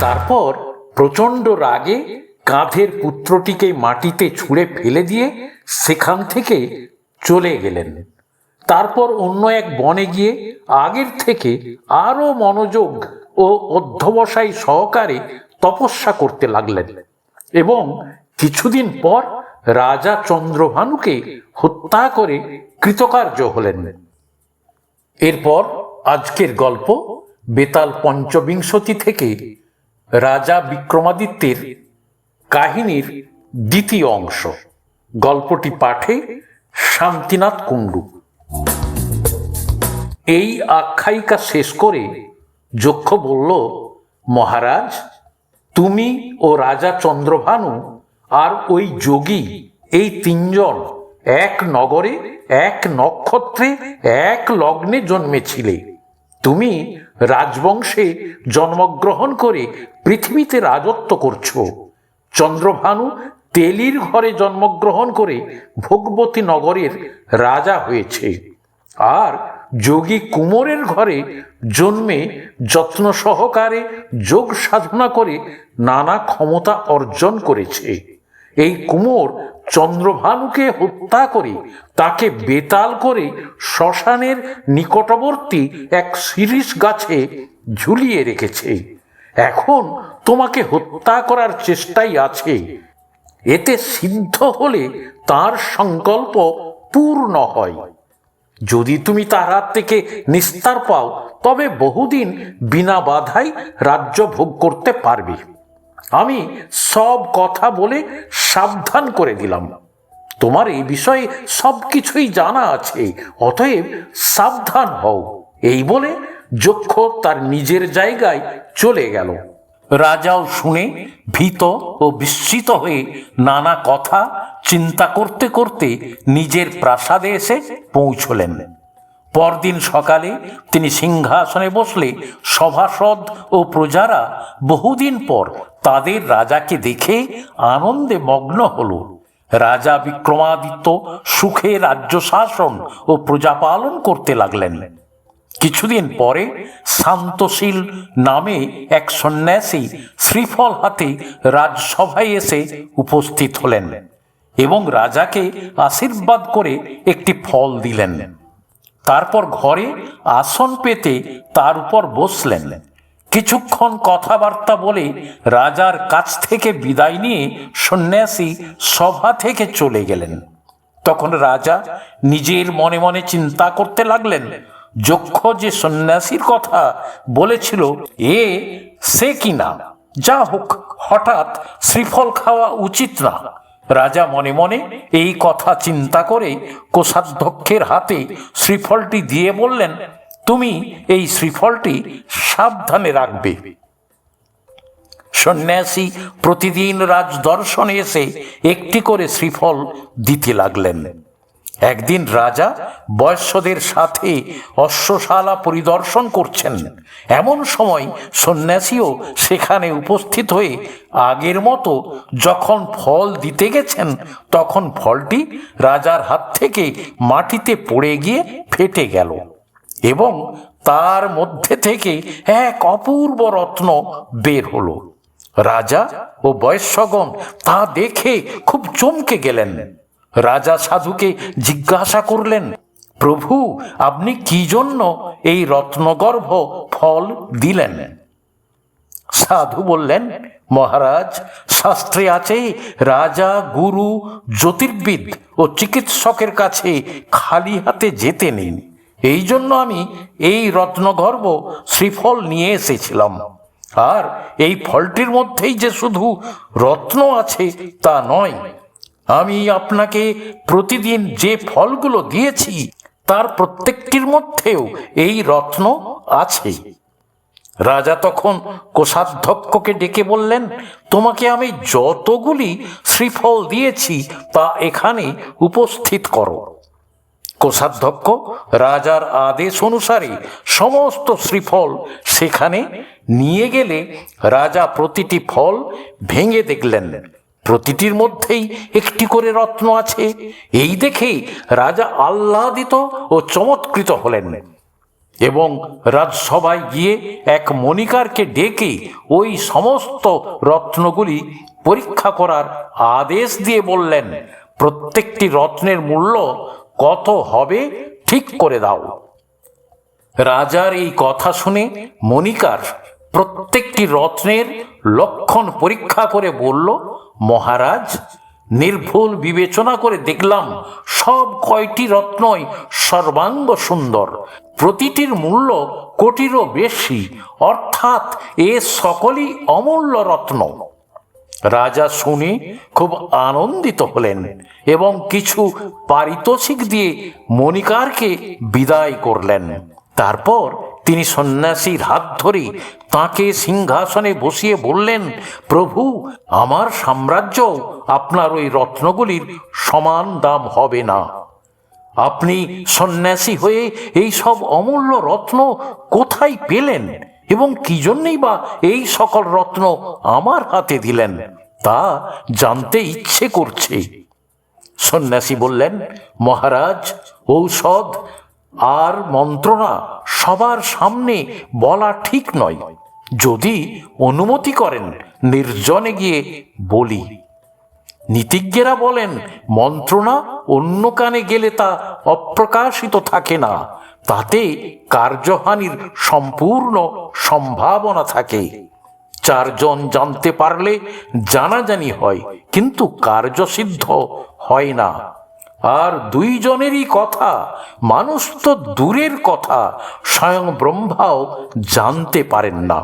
তারপর প্রচণ্ড রাগে কাঁধের পুত্রটিকে মাটিতে ছুঁড়ে ফেলে দিয়ে সেখান থেকে চলে গেলেন। তারপর অন্য এক বনে গিয়ে আগের থেকে আরও মনোযোগ ও অধ্যবসায় সহকারে তপস্যা করতে লাগলেন এবং কিছুদিন পর রাজা চন্দ্রভানুকে হত্যা করে কৃতকার্য হলেন। এরপর আজকের গল্প বেতাল পঞ্চবিংশতি থেকে রাজা বিক্রমাদিত্যের কাহিনীর দ্বিতীয় অংশ। গল্পটি পাঠে শান্তিনাথ কুণ্ডু। এই আখ্যায়িকা শেষ করে যক্ষ বলল, মহারাজ, তুমি ও রাজা চন্দ্রভানু আর ওই যোগী, এই তিনজন এক নগরে, এক নক্ষত্রে, এক লগ্নে জন্মেছিলে। তুমি রাজবংশে জন্মগ্রহণ করে পৃথিবীতে রাজত্ব করছ। চন্দ্রভানু তেলির ঘরে জন্মগ্রহণ করে ভোগবতী নগরের রাজা হয়েছে। আর যোগী কুমোরের ঘরে জন্মে যত্ন সহকারে যোগ সাধনা করে নানা ক্ষমতা অর্জন করেছে। এই কুমোর চন্দ্রভানুকে হত্যা করে, তাকে বেতাল করে শ্মশানের নিকটবর্তী এক শিরিষ গাছে ঝুলিয়ে রেখেছে। এখন তোমাকে হত্যা করার চেষ্টাই আছে। এতে সিদ্ধ হলে তার সংকল্প পূর্ণ হয়। যদি তুমি তার হাত থেকে নিস্তার পাও, তবে বহুদিন বিনা বাধাই রাজ্য ভোগ করতে পারবে। আমি সব কথা বলে সাবধান করে দিলাম। তোমার এই বিষয়ে সব কিছুই জানা আছে, অতএব সাবধান হও। এই বলে যক্ষ তার নিজের জায়গায় চলে গেল। রাজাও শুনে ভীত ও বিস্মিত হয়ে নানা কথা চিন্তা করতে করতে নিজের প্রাসাদে এসে পৌঁছলেন। পরদিন সকালে তিনি সিংহাসনে বসলে সভাসদ ও প্রজারা বহুদিন পর তাদের রাজাকে দেখে আনন্দে মগ্ন হল। রাজা বিক্রমাদিত্য সুখে রাজ্য শাসন ও প্রজাপালন করতে লাগলেন। কিছুদিন পরে শান্তশীল নামে এক সন্ন্যাসী শ্রীফল হাতে রাজসভায় এসে উপস্থিত হলেন এবং রাজাকে আশীর্বাদ করে একটি ফল দিলেন। তারপর ঘরে আসন পেতে তার উপর বসলেন। কিছুক্ষণ কথাবার্তা বলে রাজার কাছ থেকে বিদায় নিয়ে সন্ন্যাসী সভা থেকে চলে গেলেন। তখন রাজা নিজের মনে মনে চিন্তা করতে লাগলেন, যক্ষ যে সন্ন্যাসীর কথা বলেছিল, এ, সে কিনা? যা হোক, হঠাৎ শ্রীফল খাওয়া উচিত না। রাজা মনে মনে এই কথা চিন্তা করে কোষাধ্যক্ষের হাতে শ্রীফলটি দিয়ে বললেন, তুমি এই শ্রীফলটি সাবধানে রাখবে। সন্ন্যাসী প্রতিদিন রাজ দর্শনে এসে একটি করে শ্রীফল দিতে লাগলেন। একদিন রাজা বয়স্যদের সাথে অশ্বশালা পরিদর্শন করছেন। এমন সময় সন্ন্যাসীও সেখানে উপস্থিত হয়ে আগের মতো যখন ফল দিতে গেছেন, তখন ফলটি রাজার হাত থেকে মাটিতে পড়ে গিয়ে ফেটে গেল এবং তার মধ্যে থেকে এক অপূর্ব রত্ন বের হলো। রাজা ও বয়স্যগণ তা দেখে খুব চমকে গেলেন। রাজা সাধুকে জিজ্ঞাসা করলেন, প্রভু, আপনি কি জন্য এই রত্নগর্ভ ফল দিলেন? সাধু বললেন, মহারাজ, শাস্ত্রে আছে, রাজা, গুরু, জ্যোতির্বিদ ও চিকিৎসকের কাছে খালি হাতে যেতে নেই এই জন্য আমি এই রত্নগর্ভ শ্রীফল নিয়ে এসেছিলাম। আর এই ফলটির মধ্যেই যে শুধু রত্ন আছে তা নয় আমি আপনাকে প্রতিদিন যে ফলগুলো দিয়েছি, তার প্রত্যেকটির মধ্যেও এই রত্ন আছে। রাজা তখন কোষাধ্যক্ষকে ডেকে বললেন, তোমাকে আমি যতগুলি শ্রীফল দিয়েছি, তা এখানে উপস্থিত করো। কোষাধ্যক্ষ রাজার আদেশ অনুসারে সমস্ত শ্রীফল সেখানে নিয়ে গেলে রাজা প্রতিটি ফল ভেঙে দেখলেন। প্রতিটির মধ্যেই একটি করে রত্ন আছে। এই দেখেই রাজা আহ্লাদিত ও চমৎকৃত হলেন। এবং রাজসভায় গিয়ে এক মণিকারকে ডেকে ওই সমস্ত রত্নগুলি পরীক্ষা করার আদেশ দিয়ে বললেন, প্রত্যেকটি রত্নের মূল্য কত হবে ঠিক করে দাও। রাজার এই কথা শুনে মণিকার প্রত্যেকটি রত্নের লক্ষণ পরীক্ষা করে বলল মহারাজ, নির্ভুল বিবেচনা করে দেখলাম সব কয়টি রত্নই সর্বাঙ্গ সুন্দর। প্রতিটির মূল্য কোটিরও বেশি, অর্থাৎ এ সকলই অমূল্য রত্ন। রাজা শুনে খুব আনন্দিত হলেন এবং কিছু পারিতোষিক দিয়ে মণিকারকে বিদায় করলেন। তারপর তিনি সন্ন্যাসীর হাত ধরে তাকে সিংহাসনে বসিয়ে বললেন, প্রভু, আমার সাম্রাজ্য আপনার ওই রত্নগুলির সমান দাম হবে না। আপনি সন্ন্যাসী হয়ে এই সব অমূল্য রত্ন কোথায় পেলেন এবং কি জন্যই বা এই সকল রত্ন আমার হাতে দিলেন, তা জানতে ইচ্ছে করছে? সন্ন্যাসী বললেন, মহারাজ, ঔষধ আর মন্ত্রণা সবার সামনে বলা ঠিক নয়। যদি অনুমতি করেন, নির্জনে গিয়ে বলি। নীতিজ্ঞেরা বলেন, মন্ত্রণা অন্য কানে গেলে তা অপ্রকাশিত থাকে না। তাতে কার্যহানির সম্পূর্ণ সম্ভাবনা থাকে। চারজন জানতে পারলে জানাজানি হয়, কিন্তু কার্যসিদ্ধ হয় না। আর দুইজনেরই কথা, মানুষ তো দূরের কথা, স্বয়ং ব্রহ্মাও জানতে পারেন না।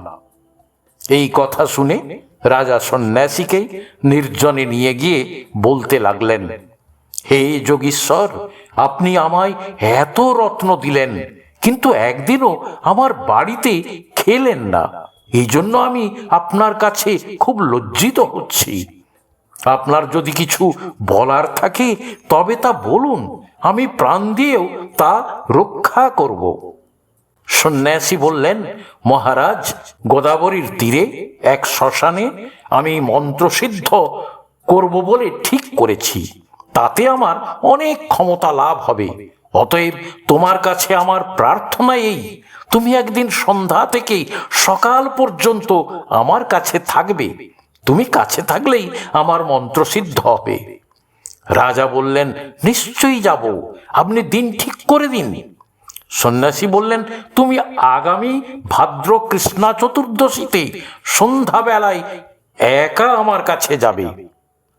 এই কথা শুনে রাজা সন্ন্যাসীকে নির্জনে নিয়ে গিয়ে বলতে লাগলেন, হে যোগীশ্বর, আপনি আমায় এত রত্ন দিলেন, কিন্তু একদিনও আমার বাড়িতে খেলেন না। এই জন্য আমি আপনার কাছে খুব লজ্জিত হচ্ছি। আপনার যদি কিছু বলার থাকে, তবে তা বলুন। আমি প্রাণ দিয়েও তা রক্ষা করব। সন্ন্যাসী বললেন, মহারাজ, গোদাবরীর তীরে এক শ্মশানে আমি মন্ত্রসিদ্ধ করব বলে ঠিক করেছি। তাতে আমার অনেক ক্ষমতা লাভ হবে। অতএব তোমার কাছে আমার প্রার্থনা এই, তুমি একদিন সন্ধ্যা থেকে সকাল পর্যন্ত আমার কাছে থাকবে। তুমি কাছে থাকলেই আমার মন্ত্র সিদ্ধ হবে। রাজা বললেন, নিশ্চয়ই যাব। আপনি দিন ঠিক করে দিন। সন্ন্যাসী বললেন, তুমি আগামী ভাদ্র কৃষ্ণা চতুর্দশীতে সন্ধ্যাবেলায় একা আমার কাছে যাবে।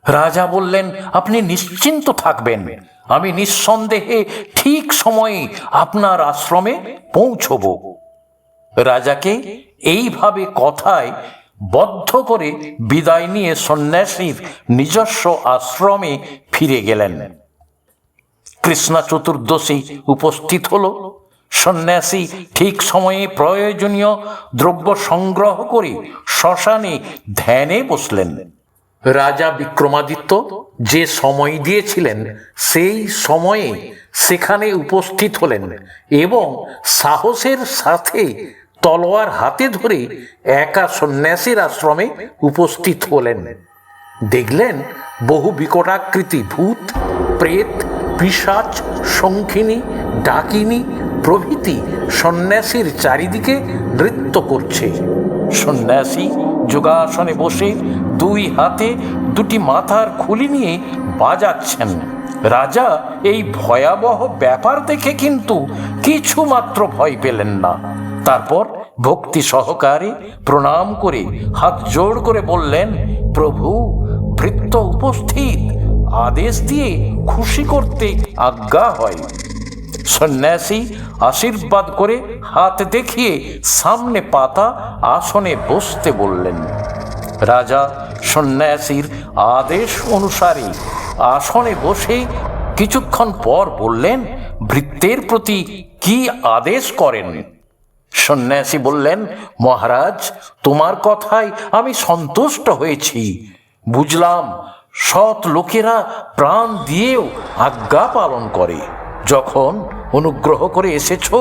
রাজা বললেন, আপনি নিশ্চিন্ত থাকবেন। আমি নিঃসন্দেহে ঠিক সময়ে আপনার আশ্রমে পৌঁছব। রাজাকে এইভাবে কথায় বদ্ধ করে বিদায় নিয়ে সন্ন্যাসীর নিজস্ব আশ্রমে ফিরে গেলেন। কৃষ্ণা চতুর্দশী উপস্থিত হল। সন্ন্যাসী ঠিক সময়ে প্রয়োজনীয় দ্রব্য সংগ্রহ করে শ্মশানে ধ্যানে বসলেন। রাজা বিক্রমাদিত্য যে সময় দিয়েছিলেন, সেই সময়ে সেখানে উপস্থিত হলেন এবং সাহসের সাথে তলোয়ার হাতে ধরে একা সন্ন্যাসীর আশ্রমে উপস্থিত হলেন। দেখলেন বহু বিকটাকৃতি ভূত, প্রেত পিসাচ শঙ্খিনী, ডাকিনী প্রভৃতি সন্ন্যাসীর চারিদিকে নৃত্য করছে। সন্ন্যাসী যোগাসনে বসে দুই হাতে দুটি মাথার খুলি নিয়ে বাজাচ্ছেন। রাজা এই ভয়াবহ ব্যাপার দেখে কিন্তু কিছু মাত্র ভয় পেলেন না। তারপর ভক্তি সহকারে প্রণাম করে হাত জোড় করে বললেন, প্রভু, ভৃত্য উপস্থিত। আদেশ দিয়ে খুশি করতে আজ্ঞা হয়। সন্ন্যাসী আশীর্বাদ করে হাত দেখিয়ে সামনে পাতা আসনে বসতে বললেন। রাজা সন্ন্যাসীর আদেশ অনুসারে আসনে বসে কিছুক্ষণ পর বললেন, ভৃত্যের প্রতি কি আদেশ করেন? সন্ন্যাসী বললেন, মহারাজ, তোমার কথায় আমি সন্তুষ্ট হয়েছি। বুঝলাম, সৎ লোকেরা প্রাণ দিয়েও আজ্ঞা পালন করে। যখন অনুগ্রহ করে এসেছ,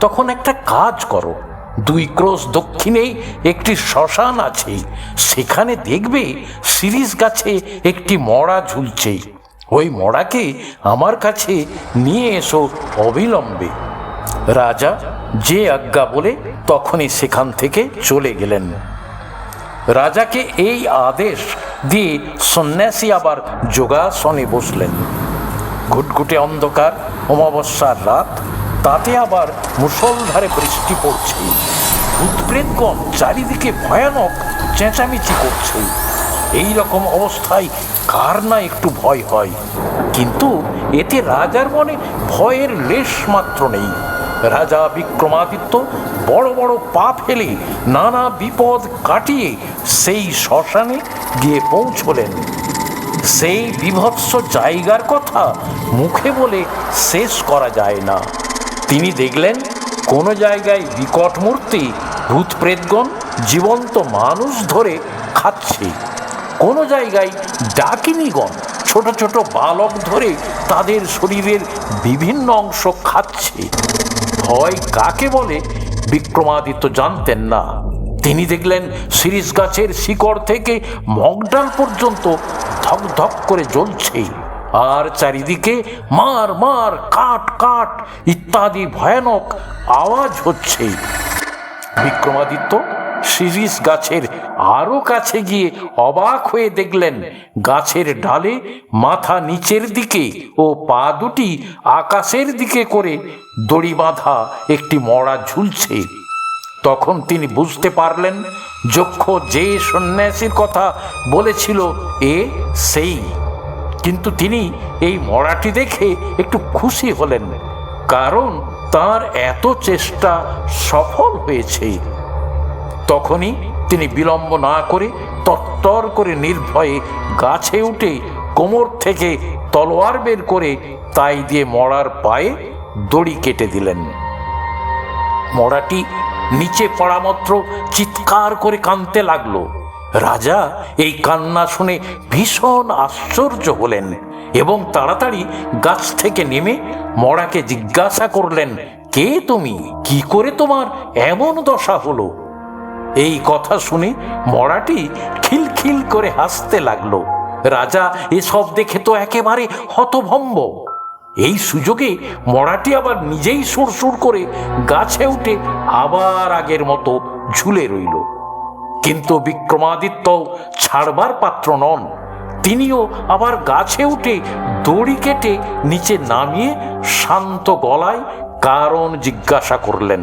তখন একটা কাজ করো। দুই ক্রোশ দক্ষিণেই একটি শ্মশান আছে। সেখানে দেখবে সিরিজ গাছে একটি মড়া ঝুলছে। ওই মড়াকে আমার কাছে নিয়ে এসো অবিলম্বে। রাজা যে আজ্ঞা বলে তখনই সেখান থেকে চলে গেলেন। রাজাকে এই আদেশ দিয়ে সন্ন্যাসী আবার যোগাসনে বসলেন। ঘুটঘুটে অন্ধকার, অমাবস্যার রাত, তাতে আবার মুষলধারে বৃষ্টি পড়ছে। ভূতপ্রেতগণ চারিদিকে ভয়ানক চেঁচামেচি করছে। এই রকম অবস্থায় কার না একটু ভয় হয়? কিন্তু এতে রাজার মনে ভয়ের লেশ মাত্র নেই। রাজা বিক্রমাদিত্য বড় বড় পা ফেলে নানা বিপদ কাটিয়ে সেই শ্মশানে গিয়ে পৌঁছলেন। সেই বিভৎস জায়গার কথা মুখে বলে শেষ করা যায় না। তিনি দেখলেন কোনো জায়গায় বিকট মূর্তি ভূত প্রেতগণ জীবন্ত মানুষ ধরে খাচ্ছে। কোনো জায়গায় ডাকিনীগণ ছোট ছোট বালক ধরে তাদের শরীরের বিভিন্ন অংশ খাচ্ছে। ভয় কাকে বলে বিক্রমাদিত্য জানতেন না। তিনি দেখলেন শিরিষ গাছের শিকড় থেকে মগডাল পর্যন্ত ধক ধক করে জ্বলছে। আর চারিদিকে মার মার, কাট কাট ইত্যাদি ভয়ানক আওয়াজ হচ্ছে। বিক্রমাদিত্য শিরিষ গাছের আরও কাছে গিয়ে অবাক হয়ে দেখলেন, গাছের ডালে মাথা নিচের দিকে ও পা দুটি আকাশের দিকে করে দড়ি বাঁধা একটি মড়া ঝুলছে। তখন তিনি বুঝতে পারলেন, যক্ষ যে সন্ন্যাসীর কথা বলেছিল এ সেই। কিন্তু তিনি এই মড়াটি দেখে একটু খুশি হলেন, কারণ তার এত চেষ্টা সফল হয়েছে। তখনই তিনি বিলম্ব না করে তত্তর করে নির্ভয়ে গাছে উঠে কোমর থেকে তলোয়ার বের করে তাই দিয়ে মরার পায়ে দড়ি কেটে দিলেন। মরাটি নিচে পড়া মাত্র চিৎকার করে কাঁদতে লাগল। রাজা এই কান্না শুনে ভীষণ আশ্চর্য হলেন এবং তাড়াতাড়ি গাছ থেকে নেমে মরাকে জিজ্ঞাসা করলেন, কে তুমি? কি করে তোমার এমন দশা হলো? এই কথা শুনে মরাটি খিলখিল করে হাসতে লাগল। রাজা এসব দেখে তো একেবারে হতভম্ব। এই সুযোগে মরাটি আবার নিজেই সুরসুর করে গাছে উঠে আবার আগের মতো ঝুলে রইল। কিন্তু বিক্রমাদিত্য ছাড়বার পাত্র নন। তিনিও আবার গাছে উঠে দড়ি কেটে নিচে নামিয়ে শান্ত গলায় কারণ জিজ্ঞাসা করলেন।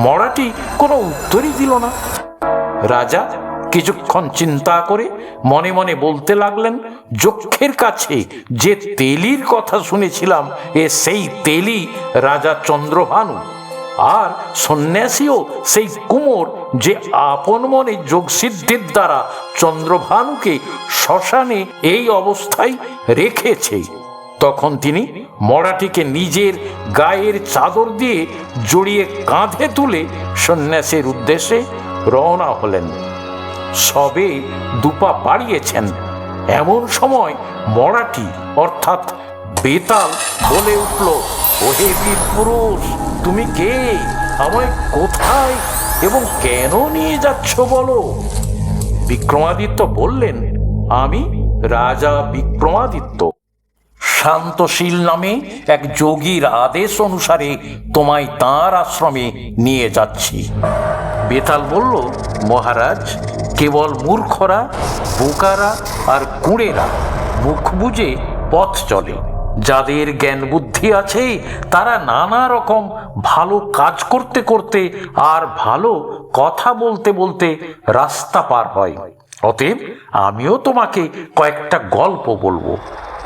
মরাটি কোনো উত্তরই দিল না। রাজা কিছুক্ষণ চিন্তা করে মনে মনে বলতে লাগলেন, যক্ষের কাছে যে তেলির কথা শুনেছিলাম, এ সেই তেলি রাজা চন্দ্রভানু আর সন্ন্যাসীও সেই কুমোর যে আপন মনে যোগসিদ্ধির দ্বারা চন্দ্রভানুকে শ্মশানে এই অবস্থায় রেখেছে। তখন তিনি মরাটিকে নিজের গায়ের চাদর দিয়ে জড়িয়ে কাঁধে তুলে সন্ন্যাসের উদ্দেশ্যে রওনা হলেন। সবে দুপা বাড়িয়েছেন এমন সময় মরাটি অর্থাৎ বেতাল, বলে উঠল, ওহে বীর পুরুষ, তুমি কে? আমায় কোথায় এবং কেন নিয়ে যাচ্ছ বলো? বিক্রমাদিত্য বললেন, আমি রাজা বিক্রমাদিত্য। শান্তশীল নামে এক যোগীর আদেশ অনুসারে তোমায় তাঁর আশ্রমে নিয়ে যাচ্ছি। বেতাল বলল, মহারাজ, কেবল মূর্খরা, বোকারা আর কুঁড়েরা মুখ বুঝে পথ চলে। যাদের জ্ঞান বুদ্ধি আছে, তারা নানা রকম ভালো কাজ করতে করতে আর ভালো কথা বলতে বলতে রাস্তা পার হয়। অতএব আমিও তোমাকে কয়েকটা গল্প বলব।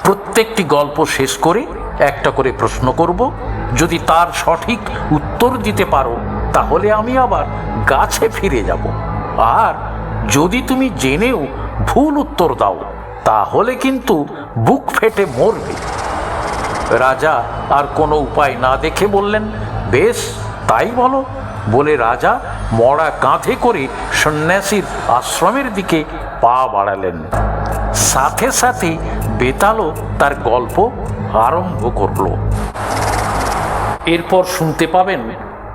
প্রত্যেকটি গল্প শেষ করে একটা করে প্রশ্ন করব। যদি তার সঠিক উত্তর দিতে পারো, তাহলে আমি আবার গাছে ফিরে যাব। আর যদি তুমি জেনেও ভুল উত্তর দাও, তাহলে কিন্তু বুক ফেটে মরবে। রাজা আর কোনো উপায় না দেখে বললেন, বেশ, তাই বলো। বলে রাজা মরা কাঁধে করে সন্ন্যাসীর আশ্রমের দিকে পা বাড়ালেন। সাথে সাথে বেতালও তার গল্প আরম্ভ করল। এরপর শুনতে পাবেন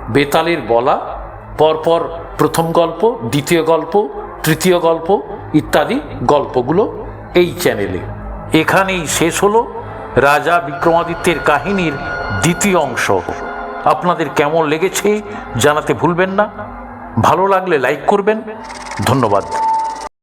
বেতালের বলা, পরপর প্রথম গল্প, দ্বিতীয় গল্প, তৃতীয় গল্প ইত্যাদি গল্পগুলো এই চ্যানেলে এখানেই শেষ হলো রাজা বিক্রমাদিত্যের কাহিনীর দ্বিতীয় অংশ। আপনাদের কেমন লেগেছে জানাতে ভুলবেন না। ভালো লাগলে লাইক করবেন। ধন্যবাদ।